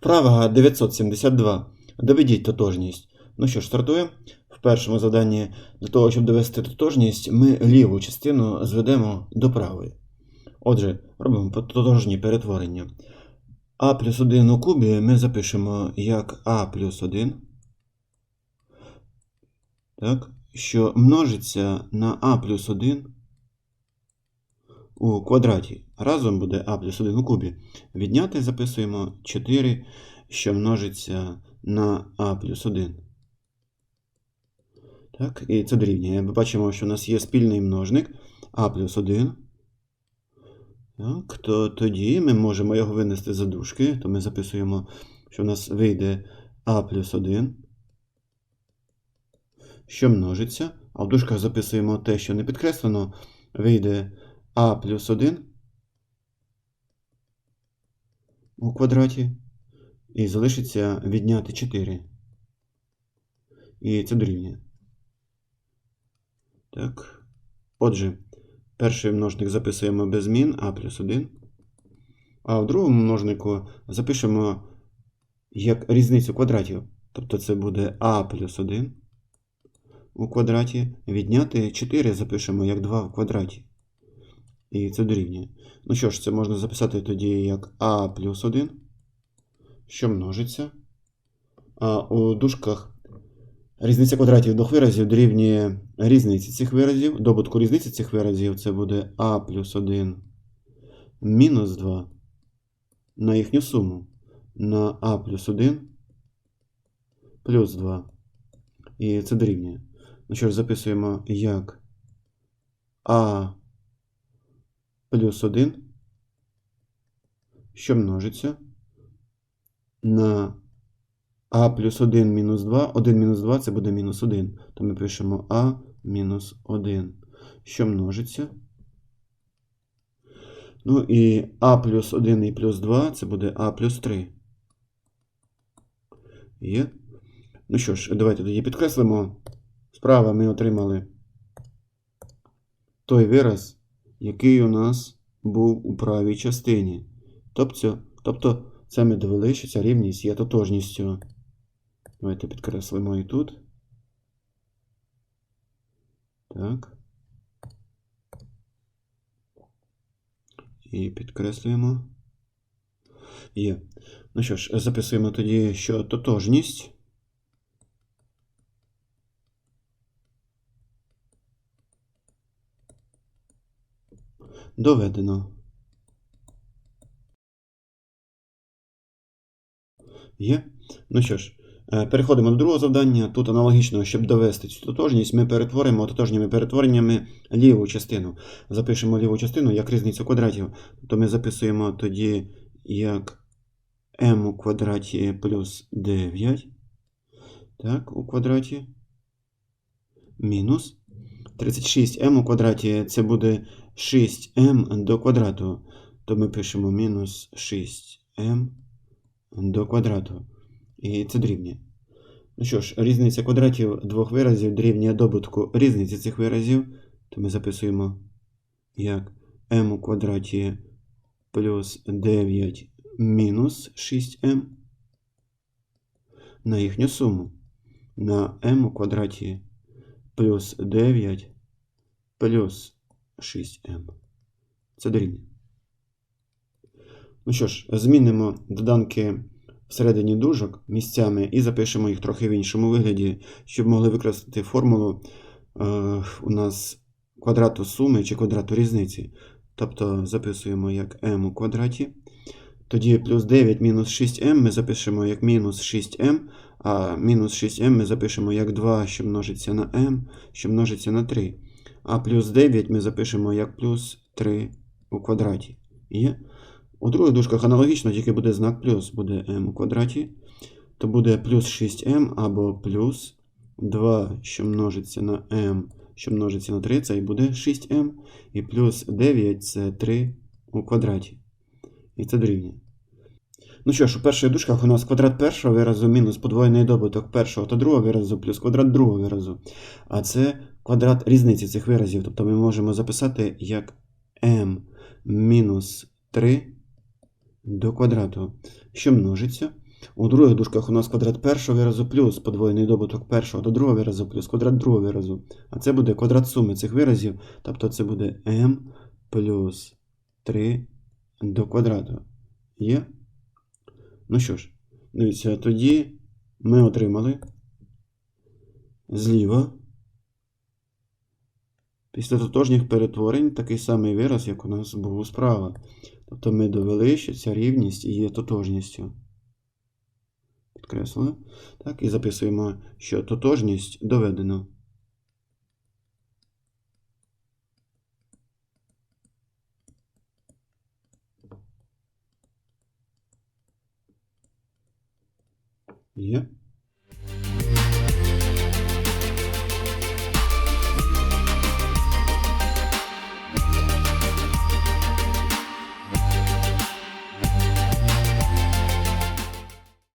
Вправа 972. Доведіть тотожність. Ну що ж, стартуємо. В першому заданні для того, щоб довести тотожність, ми ліву частину зведемо до правої. Отже, робимо тотожні перетворення. А плюс 1 у кубі ми запишемо як А плюс 1. Так, що множиться на А плюс 1 у квадраті. Разом буде А плюс 1 у кубі. Відняти записуємо 4, що множиться на А плюс 1. Так, і це дорівнює. Ми бачимо, що у нас є спільний множник А плюс 1. Так, то тоді ми можемо його винести за дужки, то ми записуємо, що у нас вийде А плюс 1, що множиться. А в дужках записуємо те, що не підкреслено, вийде А плюс 1 у квадраті. І залишиться відняти 4. І це дорівнює. Так. Отже, перший множник записуємо без змін а плюс 1. А в другому множнику запишемо як різницю квадратів. Тобто це буде а плюс 1 у квадраті. Відняти 4 запишемо як 2 в квадраті. І це дорівнює. Ну що ж, це можна записати тоді як а плюс 1, що множиться. А у дужках різниця квадратів двох виразів дорівнює різниці цих виразів. Добутку різниці цих виразів це буде а плюс 1 мінус 2 на їхню суму на а плюс 1 плюс 2. І це дорівнює. Ну що ж, записуємо як а плюс 1, що множиться на а плюс 1 мінус 2. 1 мінус 2 це буде мінус 1. То ми пишемо а мінус 1, що множиться. Ну і а плюс 1 і плюс 2 це буде а плюс 3. Є. Ну що ж, давайте тоді підкреслимо. Справа ми отримали той вираз, який у нас був у правій частині. Тобто, тобто це ми довели, що ця рівність є тотожністю. Давайте підкреслимо і тут. Так. І підкреслюємо. Є. Ну що ж, записуємо тоді, що тотожність. Доведено. Є. Ну що ж, е, переходимо до другого завдання. Тут аналогічно, щоб довести цю тотожність, ми перетворимо тотожніми перетвореннями ліву частину. Запишемо ліву частину як різницю квадратів. Тобто ми записуємо тоді як m у квадраті плюс 9. Так, у квадраті. Мінус. 36m у квадраті це буде 6m до квадрату. То ми пишемо мінус 6m до квадрату. І це дорівнює. Ну що ж, різниця квадратів двох виразів дорівнює добутку різниці цих виразів. То ми записуємо як m у квадраті плюс 9 мінус 6m на їхню суму. На m у квадраті плюс 9 плюс 6m. Це дорівнює. Ну що ж, змінимо доданки всередині дужок місцями і запишемо їх трохи в іншому вигляді, щоб могли використати формулу е, у нас квадрату суми чи квадрату різниці. Тобто записуємо як m у квадраті. Тоді плюс 9 мінус 6m ми запишемо як мінус 6m, а мінус 6m ми запишемо як 2, що множиться на m, що множиться на 3. А плюс 9 ми запишемо як плюс 3 у квадраті. Є? У других дужках аналогічно, тільки буде знак плюс, буде m у квадраті. То буде плюс 6m або плюс 2, що множиться на m, що множиться на 3, це і буде 6m. І плюс 9 це 3 у квадраті. І це дорівнює. Ну що ж, у перших дужках у нас квадрат першого виразу мінус подвоєний добуток першого та другого виразу плюс квадрат другого виразу. А це квадрат різниці цих виразів. Тобто ми можемо записати як m мінус 3 до квадрату, що множиться. У других дужках у нас квадрат першого виразу плюс подвоєний добуток першого до другого виразу плюс квадрат другого виразу. А це буде квадрат суми цих виразів, тобто це буде m плюс 3 до квадрату. Є? Ну що ж, дивіться, тоді ми отримали зліва після тотожніх перетворень такий самий вираз, як у нас був справа. Тобто ми довели, що ця рівність є тотожністю. Підкреслили. Так, і записуємо, що тотожність доведено. Є.